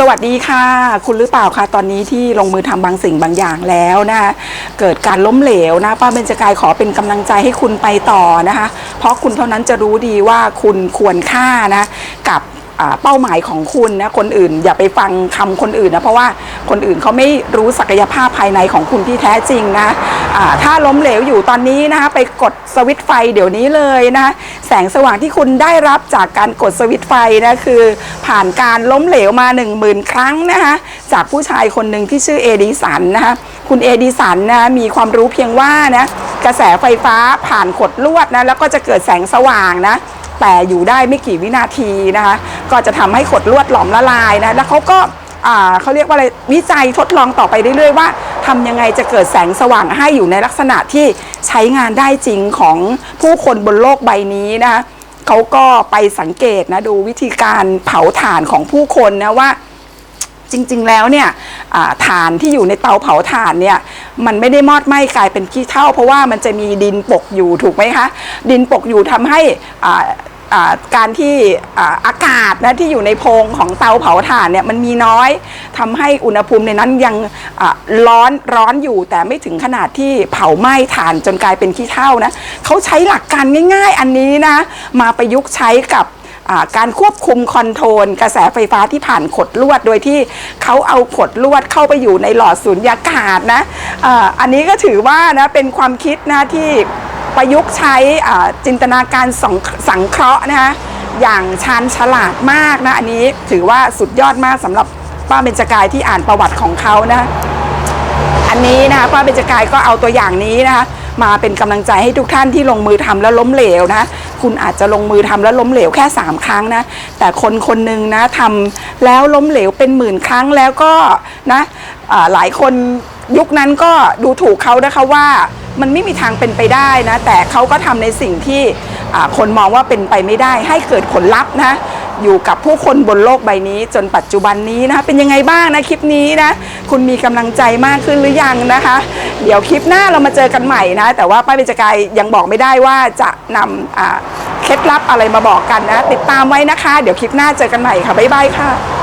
สวัสดีค่ะ คุณหรือเปล่าคะตอนนี้ที่ลงมือทำบางสิ่งบางอย่างแล้วนะคะเกิดการล้มเหลวนะป้าเบญจกายขอเป็นกำลังใจให้คุณไปต่อนะคะ เพราะคุณเท่านั้นจะรู้ดีว่าคุณควรค่านะกับ เป้าหมายของคุณนะคนอื่น อย่าไปฟังคำคนอื่นนะเพราะว่าคนอื่นเขาไม่รู้ศักยภาพภายในของคุณที่แท้จริงนะอ่าถ้าล้มเหลวอยู่ตอนนี้นะคะไปกดสวิตไฟเดี๋ยวนี้เลยนะแสงสว่างที่คุณได้รับจากการกดสวิตไฟนะคือ ผ่านการล้มเหลวมา1 0,000 ครั้งนะคะจากผู้ชายคนหนึ่งที่ชื่อเอดิสันนะคะคุณเอดิสันนะมีความรู้เพียงว่านะกระแสไฟฟ้าผ่านขดลวดนะแล้วก็จะเกิดแสงสว่างนะแต่อยู่ได้ไม่กี่วินาทีนะคะ ก็จะทำให้ขดลวดหลอมละลายนะแล้วเขาก็เขาเรียกว่าอะไรวิจัยทดลองต่อไปเรื่อยๆ ว่าทำยังไงจะเกิดแสงสว่างให้อยู่ในลักษณะที่ใช้งานได้จริงของผู้คนบนโลกใบนี้นะคะเขาก็ไปสังเกตนะดูวิธีการเผาถ่านของผู้คนนะว่าจริงๆ แล้วเนี่ยอ่าถ่านที่อยู่ในเตาเผาถ่านเนี่ยมันไม่ได้มอดไหม้กลายเป็นขี้เถ้าเพราะว่ามันจะมีดินปกอยู่ถูกไหมคะ ดินปกอยู่ทำให้อ่า การที่อากาศนะที่อยู่ในโพรงของเตาเผาถ่านเนี่ยมันมีน้อยทำให้อุณหภูมิในนั้นยังร้อนร้อนอยู่ แต่ไม่ถึงขนาดที่เผาไหม้ถ่านจนกลายเป็นขี้เถ้านะเขาใช้หลักการง่าย ๆ อันนี้นะมาประยุกต์ใช้กับการควบคุมคอนโทรลกระแสไฟฟ้าที่ผ่านขดลวด โดยที่เขาเอาขดลวดเข้าไปอยู่ในหลอดสูญญากาศนะออันนี้ก็ถือว่านะเป็นความคิดนะที่ ประยุกต์ใช้จินตนาการส,สังเคราะห์นะคะอย่างชาญฉลาดมากนะ อันนี้ถือว่าสุดยอดมากสำหรับป้าเบญจกายที่อ่านประวัติของเขานะ อันนี้นะคะป้าเบญจกายก็เอาตัวอย่างนี้นะคะมาเป็นกำลังใจให้ทุกท่านที่ลงมือทำแล้วล้มเหลวนะ คุณอาจจะลงมือทำแล้วล้มเหลวแค่ 3 ครั้งนะ แต่คนคนหนึ่งนะทำแล้วล้มเหลวเป็นหมื่นครั้งแล้วก็นะหลายคนยุคนั้นก็ดูถูกเขานะคะว่า มันไม่มีทางเป็นไปได้นะ แต่เขาก็ทำในสิ่งที่คนมองว่าเป็นไปไม่ได้ ให้เกิดผลลัพธ์นะอยู่กับผู้คนบนโลกใบนี้ จนปัจจุบันนี้นะคะเป็นยังไงบ้างนะคลิปนี้นะ คุณมีกำลังใจมากขึ้นหรือยังนะคะ เดี๋ยวคลิปหน้าเรามาเจอกันใหม่นะ แต่ว่าป้าเบญจกายยังบอกไม่ได้ว่าจะนำเคล็ดลับอะไรมาบอกกันนะ ติดตามไว้นะคะ เดี๋ยวคลิปหน้าเจอกันใหม่ค่ะบ๊ายบายค่ะ